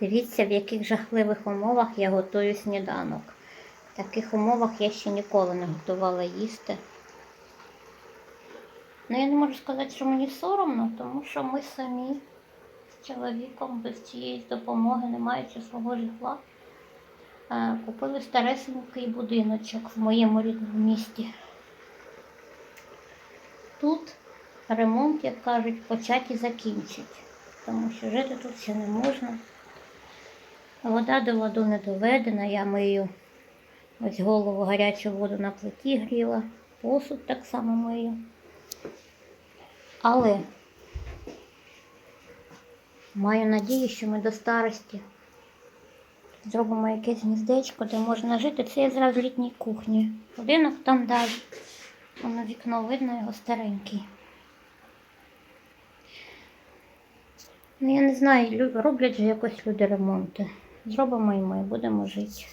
Дивіться, в яких жахливих умовах я готую сніданок. В таких умовах я ще ніколи не готувала їсти. Ну, я не можу сказати, що мені соромно, тому що ми самі з чоловіком без цієї допомоги, не маючи свого житла, е, купили старесенький будиночок в моєму рідному місті. Тут ремонт, як кажуть, почать і закінчить, тому що жити тут ще не можна. Вода до воду не доведена, я мию ось голову гарячу воду на плиті гріла, посуд так само мию. Але маю надію, що ми до старості зробимо якесь гніздечко, де можна жити. Це я зараз в літній кухні. Будинок там далі. Воно вікно видно, його старенький. Ну, я не знаю, роблять же якось люди ремонти. Зробимо і ми, будемо жити.